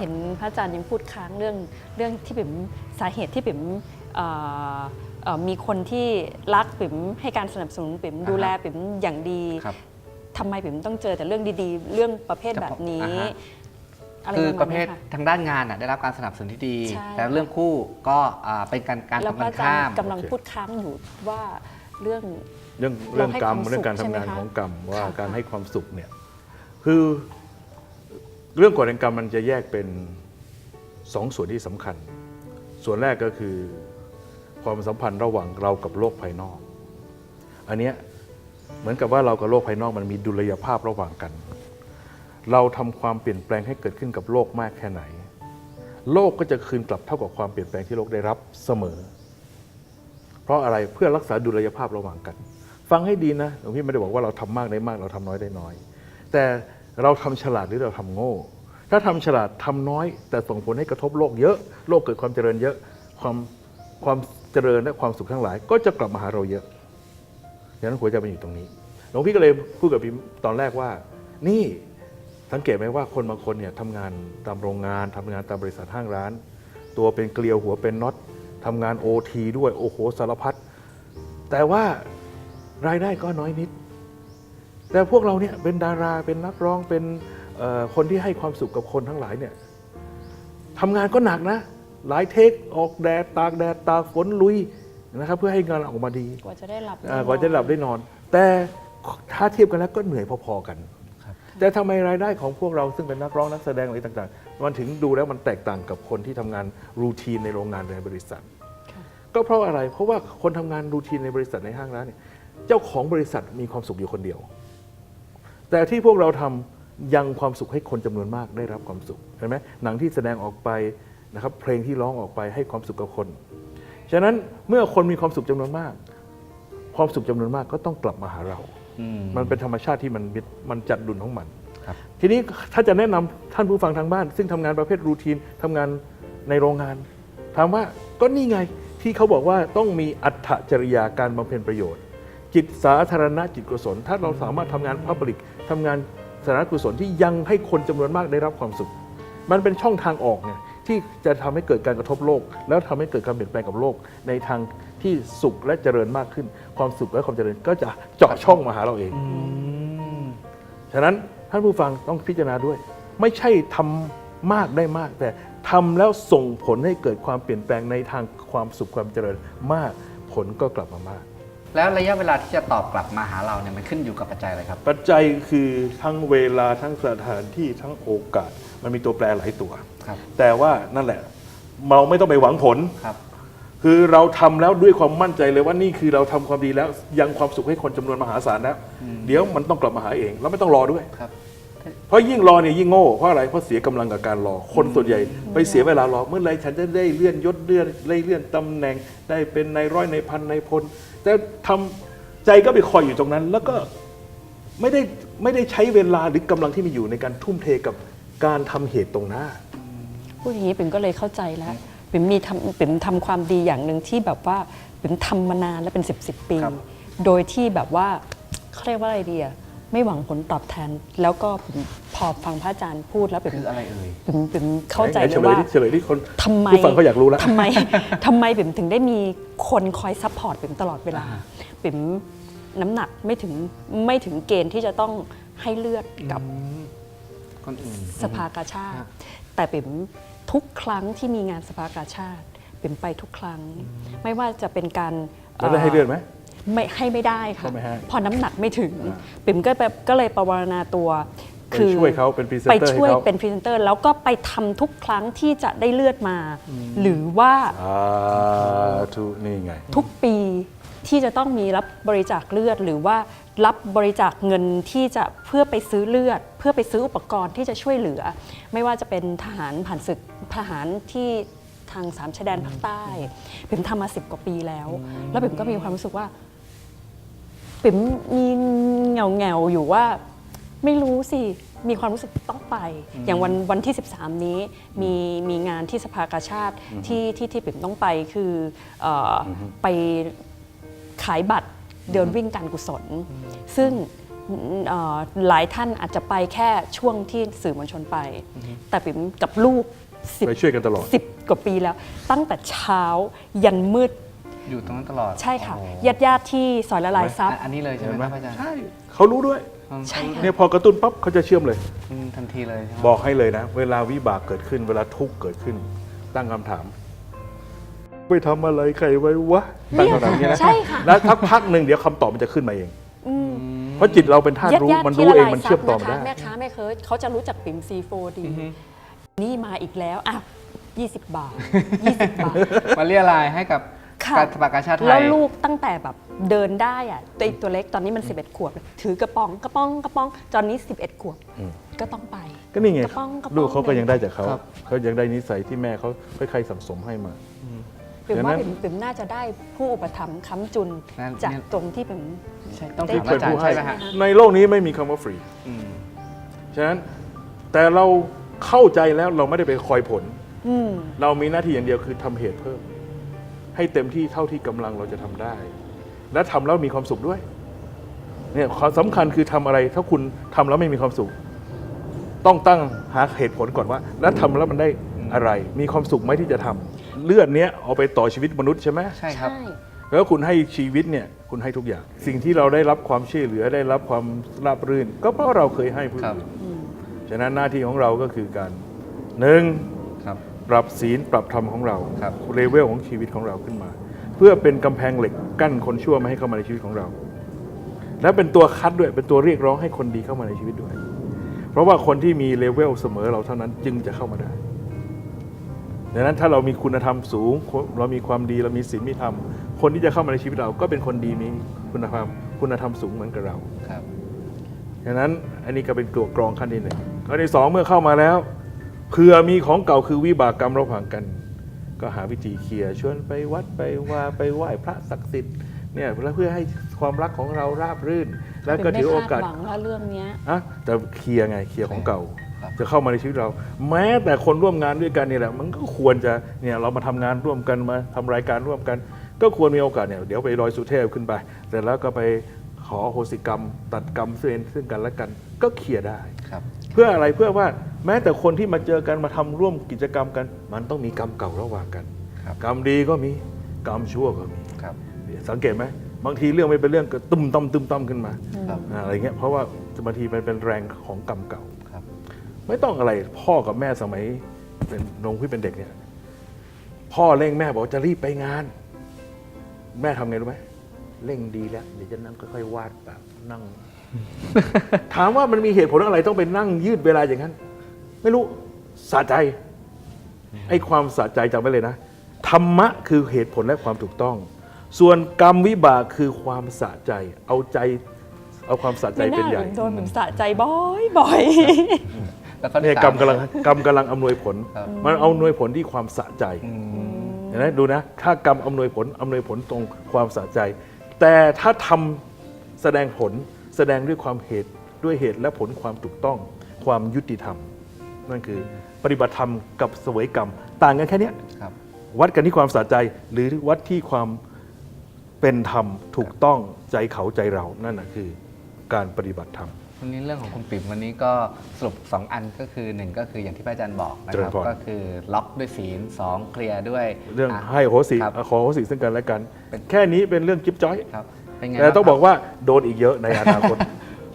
เห็นพระอาจารย์ยังพูดค้างเรื่องเรื่องที่ปิ๋มสาเหตุที่ปิ๋มเอ่อเอ่อมีคนที่รักปิ๋มให้การสนับสนุนปิ๋มอ่าฮะดูแลปิ๋มอย่างดีครับทำไมปิ๋มต้องเจอแต่เรื่องดีๆ เรื่องประเภทแบบนี้อ่าฮะอะไรคือปประระมาณเภนี้ทค่ะทางด้านงานน่ะได้รับการสนับสนุนที่ดีใช่แต่เรื่องคู่ก็อ่าเป็นการการแล้วทำพกัระนอาจารข้ามย์กำลังพูดค้างอยู่ว่าเรื่องเรื่องเรื่องกรรมเราให้ความเรื่องการสุทำขใช่ไหมงานคะของกรรมว่าค่ะการให้ความสุขเนี่ยคือ เรื่องกฎแห่งกรรมมันจะแยกเป็นสองส่วนที่สำคัญ ส่วนแรกก็คือความสัมพันธ์ระหว่างเรากับโลกภายนอก อันเนี้ยเหมือนกับว่าเรากับโลกภายนอกมันมีดุลยภาพระหว่างกัน เราทำความเปลี่ยนแปลงให้เกิดขึ้นกับโลกมากแค่ไหน โลกก็จะคืนกลับเท่ากับความเปลี่ยนแปลงที่โลกได้รับเสมอ เพราะอะไรเพื่อรักษาดุลยภาพระหว่างกัน ฟังให้ดีนะหลวงพี่ไม่ได้บอกว่าเราทำมากได้มากเราทำน้อยได้น้อย แต่ เราทำฉลาดหรือเราทำโง่ ถ้าทำฉลาดทำน้อย แต่ส่งผลให้กระทบโลกเยอะ โลกเกิดความเจริญเยอะ ความความเจริญและความสุขทั้งหลาย ก็จะกลับมาหาเราเยอะดังนั้นหัวใจมันอยู่ตรงนี้ หลวงพี่ก็เลยพูดกับพิมตอนแรกว่า นี่สังเกตไหมว่าคนบางคนเนี่ยทำงานตามโรงงานทำงานตามบริษัทห้างร้าน ตัวเป็นเกลียวหัวเป็นน็อตทำงานโอทีด้วยโอ้โหสารพัดแต่ว่ารายได้ก็น้อยนิด แต่พวกเราเนี่ยเป็นดาราเป็นนักร้องเป็นเอ่อคนที่ให้ความสุขกับคนทั้งหลายเนี่ยทำงานก็หนักนะ หลายเทคออกแดดตากแดดตากฝนลุยนะครับเพื่อให้งานออกมาดี กว่าจะได้หลับอ่ากว่าจะหลับได้นอน แต่ถ้าเทียบกันแล้วก็เหนื่อยพอๆกันครับแต่ทำไมรายได้ของพวกเราซึ่งเป็นนักร้องนักแสดงอะไรต่างๆ มันถึงดูแล้วมันแตกต่างกับคนที่ทำงานรูทีนในโรงงานในบริษัท ก็เพราะอะไรเพราะว่าคนทำงานรูทีนในบริษัทในห้างร้านเนี่ยเจ้าของบริษัทมีความสุขอยู่คนเดียว แต่ที่พวกเราทำยังความสุขให้คนจำนวนมากได้รับความสุขเห็นไหมหนังที่แสดงออกไปนะครับเพลงที่ร้องออกไปให้ความสุขกับคน ฉะนั้นเมื่อคนมีความสุขจำนวนมาก ความสุขจำนวนมากก็ต้องกลับมาหาเราอืมมันเป็นธรรมชาติที่มันมันจัดดุลของมันครับทีนี้ถ้าจะแนะนำท่านผู้ฟังทางบ้าน ซึ่งทำงานประเภทรูทีนทำงานในโรงงานถามว่าก็นี่ไงที่เขาบอกว่าต้องมีอัตถจริยาการบำเพ็ญประโยชน์ จิตสาธารณะจิตกุศล ถ้าเราสามารถทำงานพับลิกทำงานสาธารณกุศลที่ยังให้คนจำนวนมากได้รับความสุข มันเป็นช่องทางออกไงที่จะทำให้เกิดการกระทบโลก แล้วทำให้เกิดการเปลี่ยนแปลงกับโลก ในทางที่สุขและเจริญมากขึ้น ความสุขและความเจริญก็จะเจาะช่องมาหาเราเองอืมฉะนั้นท่านผู้ฟังต้องพิจารณาด้วย ไม่ใช่ทำมากได้มาก แต่ทำแล้วส่งผลให้เกิดความเปลี่ยนแปลงในทางความสุขความเจริญมากผลก็กลับมามาก แล้วระยะเวลาที่จะตอบกลับมาหาเราเนี่ยมันขึ้นอยู่กับปัจจัยอะไรครับ ปัจจัยคือทั้งเวลาทั้งสถานที่ทั้งโอกาส มันมีตัวแปรหลายตัว ครับ แต่ว่านั่นแหละ เราไม่ต้องไปหวังผล ครับ คือเราทำแล้วด้วยความมั่นใจเลยว่านี่คือเราทำความดีแล้วยังความสุขให้คนจำนวนมหาศาลแล้วเดี๋ยวมันต้องกลับมาหาเองเราไม่ต้องรอด้วย ครับ เพราะยิ่งรอเนี่ยยิ่งโง่เพราะอะไรเพราะเสียกำลังกับการรอคนส่วนใหญ่ ไปเสียเวลารอเมื่อไหรฉันจะได้เลื่อนยศเลื่อนได้เลื่อนตำแหน่งได้เป็นนายร้อยนายพันนายพล แต่ทำใจก็ไปคอยอยู่ตรงนั้น แล้วก็ไม่ได้ไม่ได้ใช้เวลาหรือกำลังที่มีอยู่ในการทุ่มเทกับการทำเหตุตรงหน้าพูดอย่างนี้ปิ่มก็เลยเข้าใจแล้วปิ่มมีทำปิ่มทำความดีอย่างหนึ่งที่แบบว่าปิ่มทำมานานและเป็น 10บสปีครับโดยที่แบบว่าเขาเรียกว่าอะไรดีอะไม่หวังผลตอบแทนแล้วก็ปิ่มพ อฟังพระอาจารย์พูดแล้วปิ่มคืออะไรเอ่ยปิ่มปิ่มเข้าใจไหนเลเฉยลยว่าที่เฉลยที่คนทำไมผู้ฟังเขาอยากรู้แล้วทำไมทำไมปิ่มถึงได้มีคนคอยซัพพอร์ตปิ่มตลอดเวลาอ่าปิ่มน้ำหนักไม่ถึงไม่ถึงเกณฑ์ที่จะต้องให้เลือดกับคนอื่นสภากาชาครัติบแต่ปิ๋มทุกครั้งที่มีงานสภากาชาติปิ๋มไปทุกครั้ง ไม่ว่าจะเป็นการแล้วได้ให้เลื่อนไหมไม่ให้ไม่ได้ค่ะก็ไม่ให้พอน้ำหนักไม่ถึงอ่าปิ๋มก็แบบก็เลยประวารณาตัว ไปช่วยเขาเป็นพรีเซนไปเตอร์ให้ช่วยเขาเป็นพรีเซนเตอร์แล้วก็ไปทำทุกครั้งที่จะได้เลือดมา หรือว่าอ่าทุนี่ไงทุกปีที่จะต้องมีรับบริจาคเลือด หรือว่ารับบริจาคเงินที่จะเพื่อไปซื้อเลือด เพื่อไปซื้ออุปกรณ์ที่จะช่วยเหลือ ไม่ว่าจะเป็นทหารผ่านศึกทหารที่ทางสามชายแดนภาคใต้ปิ่มทำมาสิบกว่าปีแล้ว แล้วปิ่มก็มีความรู้สึกว่าปิ่มมีเหงาเหงาๆอยู่ว่า ไม่รู้สิ มีความรู้สึกต้องไป อย่างวันวันที่ 13 นี้มีมีงานที่สภากาชาติที่ที่ที่ปิ่มต้องไปคือเอออไปขายบัตรเดินวิ่งการกุศล ซึ่งเอ่อหลายท่านอาจจะไปแค่ช่วงที่สื่อมวลชนไป แต่ปิ๋มกับลูกสิบไปช่วยกันตลอด สิบกว่าปีแล้ว ตั้งแต่เช้ายันมืดอยู่ตรงนั้นตลอดใช่ค่ะโอ้โหญาติญาติๆที่ซอยละลายซับอันอันนี้เลยใช่ไหมเห็นไหมครับอาจารย์ ใช่เขารู้ด้วยอืม ใช่ค่ะเนี่ยพอกระตุ้นปั๊บเขาจะเชื่อมเลย อืมทันทีเลยใช่ไหมบอกให้เลยนะ เวลาวิบากเกิดขึ้น เวลาทุกข์เกิดขึ้น ตั้งคำถามไปทำอะไรใครไว้วะตั้งคำถามนี้นะใช่ค่ะแล้วทักพักหนึ่งเดี๋ยวคำตอบมันจะขึ้นมาเอง อืมเพราะจิตเราเป็นธาตุรู้ญาติๆมันที่รู้ละเองลายมันเชื่อมต่อซับได้นะคะแม่ค้าแม่เคิร์เขาจะรู้จักปิ่มซีโฟดี อือฮึนี่มาอีกแล้วอะ20 บาท 20 บาท มาเรียลายให้กับ ค่ะ การสภากาชาติไทยแล้วลูกตั้งแต่แบบเดินได้อะตัวตัวเล็กตอนนี้มัน 11 ขวบ ถือกระป๋องกระป๋องกระป๋องตอนนี้ 11 ขวบอืมก็ต้องไปก็นี่ไง กระป๋องกระป๋องลูกเขาก็ยังได้จากเขาครับ เขายังได้นิสัยที่แม่เขาค่อยๆสั่งสมให้มา ปิ่มเดี๋ยวว่านะปิ่มปิ่มน่าจะได้ผู้อุปถัมภ์ค้ำจุนนั่นจากเนี่ย ตรงที่ปิ่ม ใช่ต้องได้ถามอาจารย์ใช่ไหมฮะ ในโลกนี้ไม่มีคำว่าฟรีอืมฉะนั้นแต่เราเข้าใจแล้วเราไม่ได้ไปคอยผลอืมเรามีหน้าที่อย่างเดียวคือทำเหตุเพิ่ม ให้เต็มที่เท่าที่กำลังเราจะทำได้ และทำแล้วมีความสุขด้วยเนี่ยความสำคัญคือทำอะไร ถ้าคุณทำแล้วไม่มีความสุข ต้องตั้งหาเหตุผลก่อนว่า แล้วทำแล้วมันได้อะไร มีความสุขไหมที่จะทำเลือดเนี้ยเอาไปต่อชีวิตมนุษย์ใช่ไหมใช่ครับใช่แล้วคุณให้ชีวิตเนี่ยคุณให้ทุกอย่าง สิ่งที่เราได้รับความช่วยเหลือได้รับความราบรื่น ก็เพราะเราเคยให้ผู้ครับอื่นอืมฉะนั้นหน้าที่ของเราก็คือการหนึ่งครับ ปรับศีลปรับธรรมของเราครับเลเวลของชีวิตของเราขึ้นมา เพื่อเป็นกำแพงเหล็กกั้นคนชั่วไม่ให้เข้ามาในชีวิตของเรา และเป็นตัวคัดด้วยเป็นตัวเรียกร้องให้คนดีเข้ามาในชีวิตด้วย เพราะว่าคนที่มีเลเวลเสมอเราเท่านั้นจึงจะเข้ามาได้ดังนั้นถ้าเรามีคุณธรรมสูง เรามีความดีเรามีศีลมีธรรม คนที่จะเข้ามาในชีวิตเราก็เป็นคนดีมีคุณธรรมคุณธรรมสูงเหมือนกับเราครับดังนั้นอันนี้ก็เป็นตัวกรองขั้นที่หนึ่งขั้นที่สองเมื่อเข้ามาแล้ว เผื่อมีของเก่าคือวิบากกรรมระหว่างกัน ก็หาวิธีเคลียร์ชวนไปวัดไปว่าไปไหว้พระศักดิ์สิทธิ์เนี่ยแล้วเพื่อให้ความรักของเราราบรื่น แล้วก็ปิ่มถือไม่โอคาดกาสหวังว่าเรื่องเนี้ยอะแต่เคลียร์ไงเคลียร์ของเก่าครับจะเข้ามาในชีวิตเรา แม้แต่คนร่วมงานด้วยกันเนี่ยแหละ มันก็ควรจะเนี่ยเรามาทำงานร่วมกันมาทำรายการร่วมกัน ก็ควรมีโอกาสเนี่ยเดี๋ยวไปลอยสุเทพขึ้นไปเสร็จแล้วก็ไปขออโหสิกรรม ตัดกรรมซึ่งซึ่งกันและกัน ก็เคลียร์ได้ครับ เพื่ออะไรเพื่อว่าแม้แต่คนที่มาเจอกันมาทำร่วมกิจกรรมกัน มันต้องมีกรรมเก่าระหว่างกันครับกรรมดีก็มีกรรมชั่วก็มีครับสังเกตไหมบางทีเรื่องไม่เป็นเรื่องก็ตุ้มต้อมตุ้มต้อมขึ้นมาครับอ่าอะไรเงี้ยเพราะว่าบางทีมันเป็นแรงของกรรมเก่าครับไม่ต้องอะไรพ่อกับแม่สมัยเป็นนงพี่เป็นเด็กเนี่ยพ่อเร่งแม่บอกจะรีบไปงาน แม่ทำไงรู้ไหมเร่งดีแล้วเดี๋ยวจะนั่งค่อยๆวาดแบบนั่ง ถามว่ามันมีเหตุผลอะไรต้องไปนั่งยืดเวลาอย่างนั้น ไม่รู้สะใจไอ้ความสะใจจำไว้เลยนะ ธรรมะคือเหตุผลและความถูกต้อง ส่วนกรรมวิบากคือความสะใจ เอาใจเอาความสะใจไม่เป็นน่าใหญ่ปิ่มโดนปิ่มสะใจบ่อยบ่อยแล้วก็เนี่ยสากรรมกำลังกรรมกำลังอำนวยผลครับมันเอาอำนวยผลที่ความสะใจอืมเห็นไหมดูนะ ถ้ากรรมอำนวยผลอำนวยผลตรงความสะใจ แต่ถ้าทำแสดงผลแส ดงด้วยความเหตุด้วยเหตุและผลความถูกต้อง ความยุติธรรม นั่นคือปฏิบัติธรรมกับเสวยกรรม ต่างกันแค่เนี้ยครับวัดกันที่ความสะใจหรือวัดที่ความเป็นธรรมถูกต้องใจเขาใจเรานั่นนะคือการปฏิบัติธรรมวันนี้เรื่องของคุณปิ่มวันนี้ก็สรุป 2 อันก็คือ 1 ก็คืออย่างที่พระอาจารย์บอกนะเจริคญรับพรก็คือล็อกด้วยศีลสองเคลียร์ด้วย เรื่องะให้โหสิครับขอโหสิซึ่งกันและกันเป็นแค่นี้เป็นเรื่องจิ๊บจ้อยครับ เป็นไงแต่ต้องคบรัอกว่าโดนอีกเยอะในอนาคต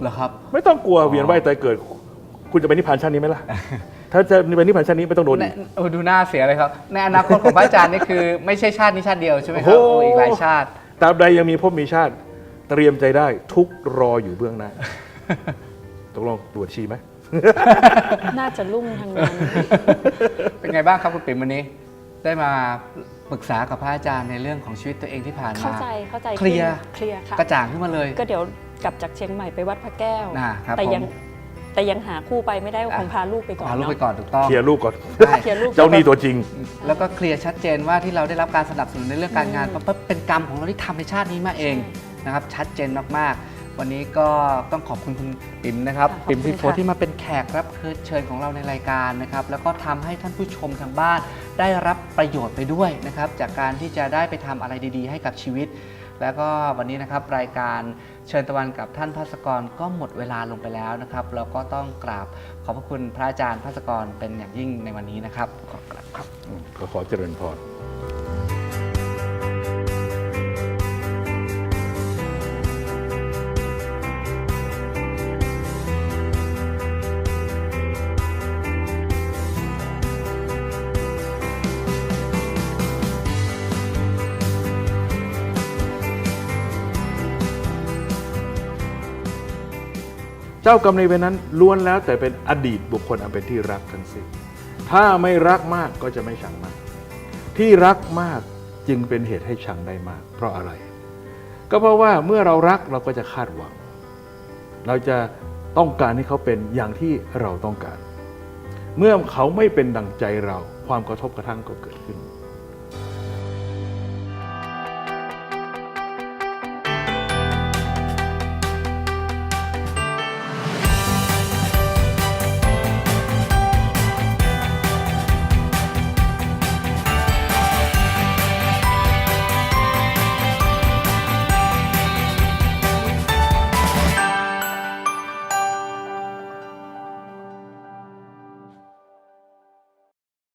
เหรอครับ ไม่ต้องกลัวอ๋อเวียนว่ายตายเกิด คุณจะไปนิพพานชาตินี้ไหมล่ะ ถ้าจะไปนิพพานชาตินี้ไม่ต้องโดนในอีก โอ้ดูหน้าเสียเลยครับ ในอนาคตของพระอาจารย์นี่คือ ไม่ใช่ชาตินี้ชาติเดียวใช่ไหมครับโอ้โห โอ้อีกหลายชาติ ตราบใดยังมีภพมีชาติ เตรียมใจได้ทุกรออยู่เบื้องหน้า ตกลงตรวจชีไหม น่าจะรุ่งทางนั้น เป็นไงบ้างครับคุณปิ่มวันนี้ ได้มา ปรึกษากับพระอาจารย์ในเรื่องของชีวิตตัวเองที่ผ่านมา เข้าใจเข้าใจเคลียร์ เคลียร์ค่ะกระจ่างขึ้นมาเลย ก็เดี๋ยวกลับจากเชียงใหม่ไปวัดพระแก้วอ่าครับแต่ยังผมแต่ยังหาคู่ไปไม่ได้ก็อะคงพาลูกไปก่อนพาลูกเนาะไปก่อนถูกต้องเคลียร์ลูกก่อนได้เคลียร์ลูกเจ้าหนี้ตัวจริง แล้วก็เคลียร์ชัดเจนว่าที่เราได้รับการสนับสนุนในเรื่องการงานเพราะเป็นกรรมของเราที่ทำในชาตินี้มาเองนะครับชัดเจนมากๆ วันนี้ก็ต้องขอบคุณคุณปิ่มนะครับค่ะขอบคุณปิ่มที่โฟค่ะ ที่มาเป็นแขกรับเชิญของเราในรายการนะครับ แล้วก็ทำให้ท่านผู้ชมทางบ้านได้รับประโยชน์ไปด้วยนะครับ จากการที่จะได้ไปทำอะไรดี ๆ ให้กับชีวิต แล้วก็วันนี้นะครับรายการเชิญตะวันกับท่านภาสกรก็หมดเวลาลงไปแล้วนะครับ เราก็ต้องกราบขอบพระคุณพระอาจารย์ภาสกรเป็นอย่างยิ่งในวันนี้นะครับขอกราบครับอืมก็ขอเจริญพร เจ้ากรรมในายเวรนั้นล้วนแล้วแต่เป็นอดีตบุคคลอันเป็นที่รักทั้งสิ้นถ้าไม่รักมากก็จะไม่ชังมาก ที่รักมากจึงเป็นเหตุให้ชังได้มาก เพราะอะไร ก็เพราะว่าเมื่อเรารักเราก็จะคาดหวัง เราจะต้องการให้เขาเป็นอย่างที่เราต้องการ เมื่อเขาไม่เป็นดังใจเราความกระทบกระทั่งก็เกิดขึ้น